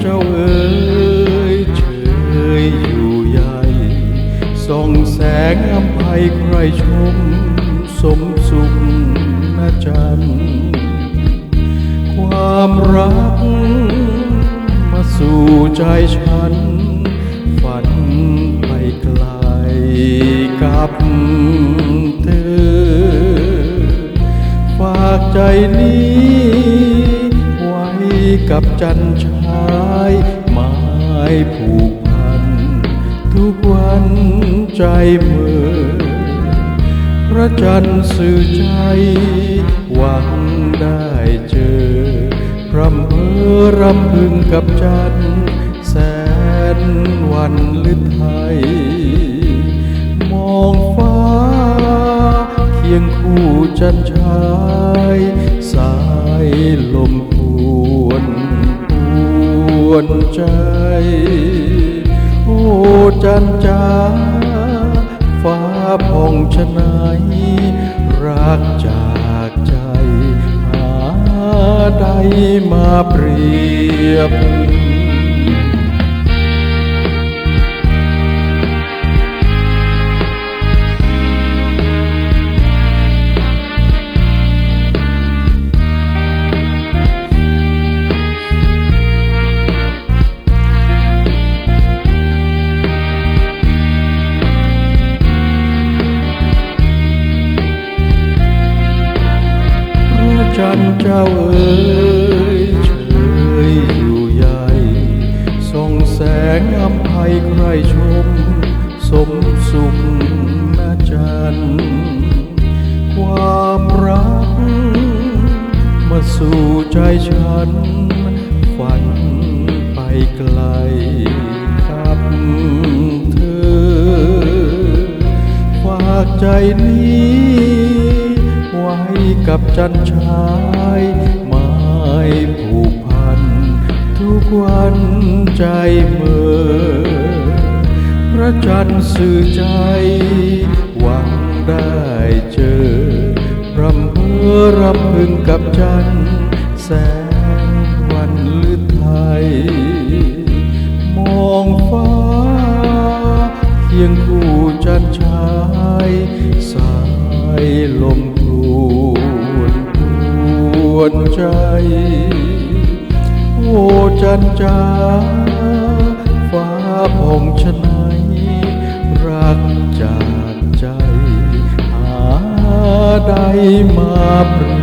เจ้าเอ๋ยเฉยอยู่ใหส่องแสงอภัยใครชม สมสุขนะจันความรัก มาสู่ใจฉัน ฝันไปไกลกับเธอ ฝากใจนี้ ไว้กับจันทร์ ผูกพัน ทุกวันใจเมื่อพระจันทร์สื่อใจ หวังได้เจอ พรำเพอรำพึงกับจันทร์แสนวันลึกไทย มองฟ้า เคียงคู่จันชาย สายลมพวนพ วนใจ โอ้จันจ้าฟ้าพองชะไหนายรักจากใจ หาใดมาเปรียบ พระจันเจ้าเอ๋ยเฉยอยู่ใหญ่ส่องแสงอำไพใครชม สมสุขนะจัน ความรัก มาสู่ใจฉัน ฝันไปไกลกับเธอ ฝากใจนี้ กับจันชายไม้ผูกพัน ทุกวันใจเมื่อพระจันทร์สื่อใจ หวังได้เจอรำเพื่อรำพึงกับจันทร์แสงวันลืดไทย ใจ โอ้จันจ้าฟ้าผ่องชะไหนายรักจากใจ หาได้มาเปรี